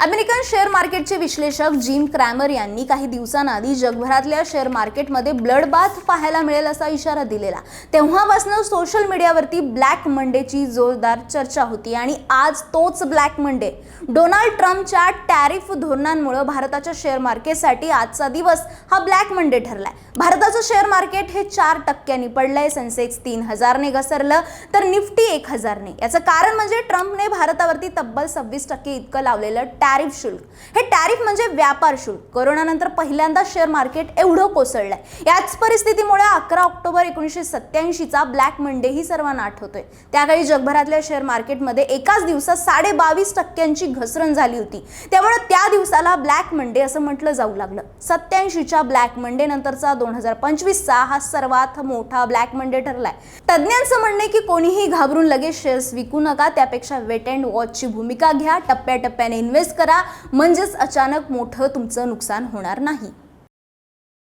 American share मार्केटचे विश्लेषक gym Cramer यांनी काही दिवसांआधी जगभरातल्या शेअर मार्केटमध्ये ब्लड बाथ पाहायला मिळेल असा इशारा दिलेला. तेव्हापासून सोशल मीडियावरती ब्लॅक मंडेची जोरदार चर्चा होती आणि आज तोच ब्लॅक मंडे. डोनाल्ड ट्रम्पच्या टॅरिफ धोरणांमुळे भारताच्या शेअर मार्केटसाठी आजचा दिवस हा ब्लॅक मंडे ठरलाय. भारताचं शेअर मार्केट हे चार टक्क्यांनी पडलंय. सेन्सेक्स तीन हजारने घसरलं तर निफ्टी एक हजारने. याचं कारण म्हणजे ट्रम्पने भारतावरती तब्बल सव्वीस टक्के इतकं लावलेलं टॅरिफ शुल्क. हे टॅरिफ म्हणजे व्यापार शुल्क. कोरोनानंतर पहिल्यांदा शेअर मार्केट एवढं कोसळलंय. याच परिस्थितीमुळे अकरा ऑक्टोबर एकोणीसशे सत्याऐंशीचा ब्लॅक मंडे ही सर्वांना आठवतोय. त्याकाळी जगभरातल्या शेअर मार्केटमध्ये एकाच दिवसात साडे बावीस टक्क्यांची घसरण झाली होती. त्यामुळे त्या दिवसाला ब्लॅक मंडे असं म्हटलं जाऊ लागलं. सत्याऐंशीच्या ब्लॅक मंडे नंतरचा दोन हजार पंचवीसचा हा सर्वात मोठा ब्लॅक मंडे ठरलाय. तज्ज्ञांचं म्हणणं आहे की कोणीही घाबरून लगेच शेअर्स विकू नका त्यापेक्षा वेट अँड वॉचची भूमिका घ्या टप्प्याटप्प्याने इन्व्हेस्ट करा म्हणजेच अचानक मोठं तुमचं नुकसान होणार नाही.